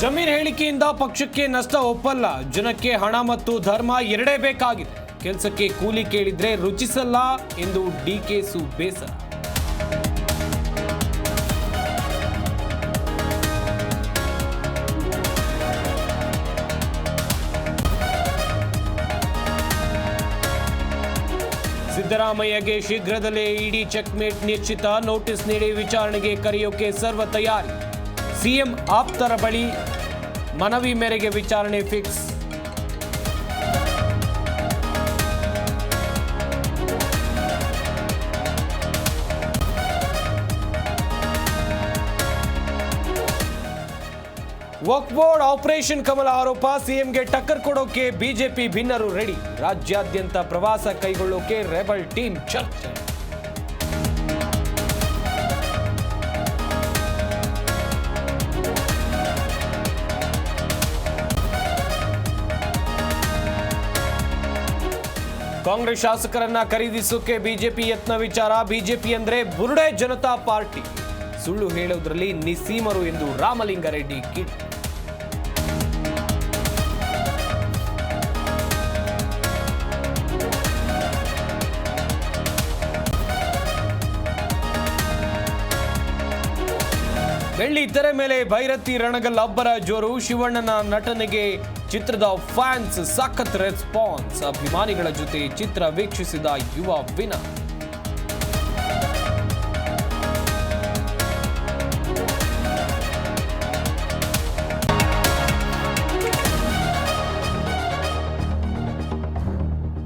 ಜಮೀರ್ ಹೇಳಿಕೆಯಿಂದ ಪಕ್ಷಕ್ಕೆ ನಷ್ಟ ಒಪ್ಪಲ್ಲ. ಜನಕ್ಕೆ ಹಣ ಮತ್ತು ಧರ್ಮ ಎರಡೇ ಬೇಕಾಗಿದೆ. ಕೆಲಸಕ್ಕೆ ಕೂಲಿ ಕೇಳಿದ್ರೆ ರುಚಿಸಲ್ಲ ಎಂದು ಡಿಕೆಸು ಬೇಸರ. ಸಿದ್ದರಾಮಯ್ಯಗೆ ಶೀಘ್ರದಲ್ಲೇ ಇಡಿ ಚೆಕ್ಮೇಟ್ ನಿಶ್ಚಿತ. ನೋಟಿಸ್ ನೀಡಿ ವಿಚಾರಣೆಗೆ ಕರೆಯೋಕೆ ಸರ್ವ ತಯಾರಿ. ಸಿಎಂ ಆಪ್ತರ ಬಳಿ ಮನವಿ ಮೇರೆಗೆ ವಿಚಾರಣೆ fix Waqf board operation Kamala ಆರೋಪ ಸಿಎಂಗೆ ಟಕ್ಕರ್ ಕೊಡೋಕೆ ಬಿಜೆಪಿ ಭಿನ್ನರು ರೆಡಿ ರಾಜ್ಯಾದ್ಯಂತ ಪ್ರವಾಸ ಕೈಗೊಳ್ಳೋಕೆ ರೆಬಲ್ ಟೀಮ್ ಚರ್ಚೆ ಕಾಂಗ್ರೆಸ್ ಶಾಸಕರನ್ನ ಖರೀದಿಸೋಕೆ ಬಿಜೆಪಿ ಯತ್ನ ವಿಚಾರ. ಬಿಜೆಪಿ ಅಂದ್ರೆ ಬುರುಡೆ ಜನತಾ ಪಾರ್ಟಿ. ಸುಳ್ಳು ಹೇಳೋದ್ರಲ್ಲಿ ನಿಸೀಮರು ಎಂದು ರಾಮಲಿಂಗಾರೆಡ್ಡಿ ಕಿಡಿ ಬೆಳ್ಳಿ ತೆರೆ ಮೇಲೆ ಭೈರತಿ ರಣಗಲ್ ಅಬ್ಬರ ಜೋರು ಶಿವಣ್ಣನ ನಟನೆಗೆ ಚಿತ್ರದ ಫ್ಯಾನ್ಸ್ ಸಖತ್ ರೆಸ್ಪಾನ್ಸ್. ಅಭಿಮಾನಿಗಳ ಜೊತೆ ಚಿತ್ರ ವೀಕ್ಷಿಸಿದ ಯುವ ವಿನ